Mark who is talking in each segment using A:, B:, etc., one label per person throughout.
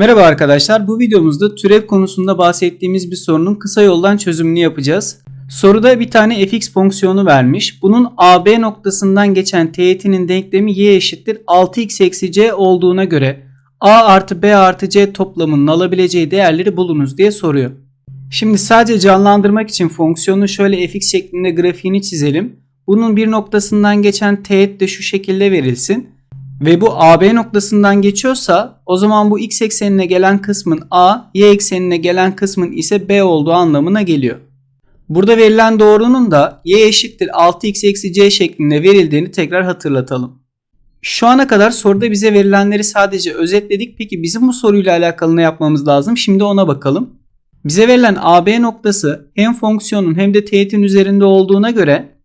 A: Merhaba arkadaşlar. Bu videomuzda türev konusunda bahsettiğimiz bir sorunun kısa yoldan çözümünü yapacağız. Soruda bir tane fx fonksiyonu vermiş. Bunun AB noktasından geçen teğetinin denklemi y eşittir 6x eksi c olduğuna göre a artı b artı c toplamının alabileceği değerleri bulunuz diye soruyor. Şimdi sadece canlandırmak için fonksiyonun şöyle fx şeklinde grafiğini çizelim. Bunun bir noktasından geçen teğet de şu şekilde verilsin. Ve bu AB noktasından geçiyorsa o zaman bu x eksenine gelen kısmın A, y eksenine gelen kısmın ise B olduğu anlamına geliyor. Burada verilen doğrunun da y eşittir 6x eksi c şeklinde verildiğini tekrar hatırlatalım. Şu ana kadar soruda bize verilenleri sadece özetledik. Peki bizim bu soruyla alakalı ne yapmamız lazım? Şimdi ona bakalım. Bize verilen AB noktası hem fonksiyonun hem de teğetin üzerinde olduğuna göre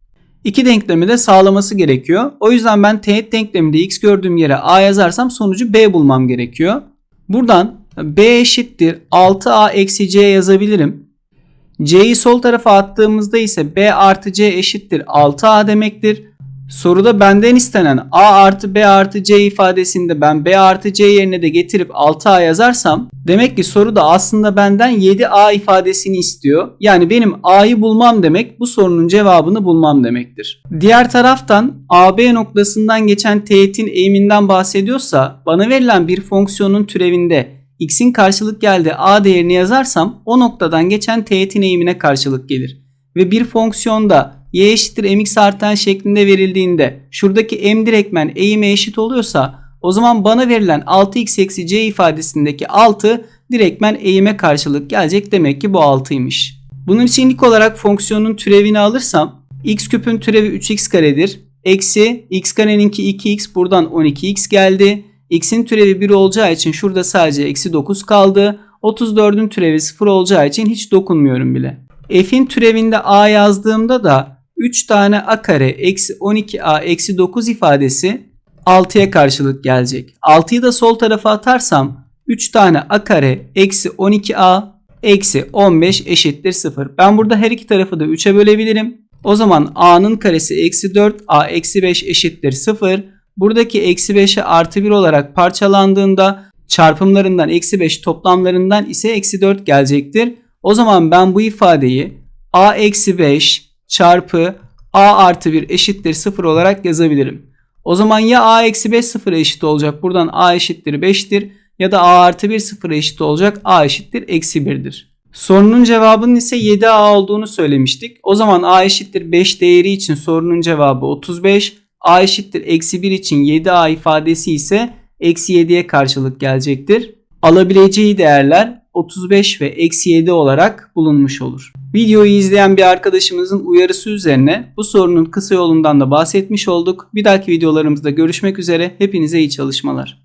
A: İki denklemi de sağlaması gerekiyor. O yüzden ben teğet denkleminde x gördüğüm yere a yazarsam sonucu b bulmam gerekiyor. Buradan b eşittir 6a eksi c yazabilirim. c'yi sol tarafa attığımızda ise b artı c eşittir 6a demektir. Soruda benden istenen a artı b artı c ifadesinde ben b artı c yerine de getirip 6a yazarsam demek ki soruda aslında benden 7a ifadesini istiyor. Yani benim a'yı bulmam demek bu sorunun cevabını bulmam demektir. Diğer taraftan ab noktasından geçen teğetin eğiminden bahsediyorsa bana verilen bir fonksiyonun türevinde x'in karşılık geldiği a değerini yazarsam o noktadan geçen teğetin eğimine karşılık gelir. Ve bir fonksiyonda y eşittir mx artan şeklinde verildiğinde şuradaki m direktmen eğime eşit oluyorsa o zaman bana verilen 6x eksi c ifadesindeki 6 direktmen eğime karşılık gelecek demek ki bu 6'ymış. Bunun için ilk olarak fonksiyonun türevini alırsam x küpün türevi 3x karedir. Eksi x kareninki 2x buradan 12x geldi. x'in türevi 1 olacağı için şurada sadece eksi 9 kaldı. 34'ün türevi 0 olacağı için hiç dokunmuyorum bile. F'in türevinde a yazdığımda da 3 tane a kare eksi 12a eksi 9 ifadesi 6'ya karşılık gelecek. 6'yı da sol tarafa atarsam 3 tane a kare eksi 12a eksi 15 eşittir 0. Ben burada her iki tarafı da 3'e bölebilirim. O zaman a'nın karesi eksi 4 a eksi 5 eşittir 0. Buradaki eksi 5'e artı 1 olarak parçalandığında çarpımlarından eksi 5 toplamlarından ise eksi 4 gelecektir. O zaman ben bu ifadeyi a eksi 5 çarpı a artı 1 eşittir 0 olarak yazabilirim. O zaman ya a eksi 5 sıfıra eşit olacak. Buradan a eşittir 5'tir. Ya da a artı 1 sıfıra eşit olacak. a eşittir eksi 1'dir. Sorunun cevabının ise 7a olduğunu söylemiştik. O zaman a eşittir 5 değeri için sorunun cevabı 35. a eşittir eksi 1 için 7a ifadesi ise eksi 7'ye karşılık gelecektir. Alabileceği değerler 35 ve eksi 7 olarak bulunmuş olur. Videoyu izleyen bir arkadaşımızın uyarısı üzerine bu sorunun kısa yolundan da bahsetmiş olduk. Bir dahaki videolarımızda görüşmek üzere. Hepinize iyi çalışmalar.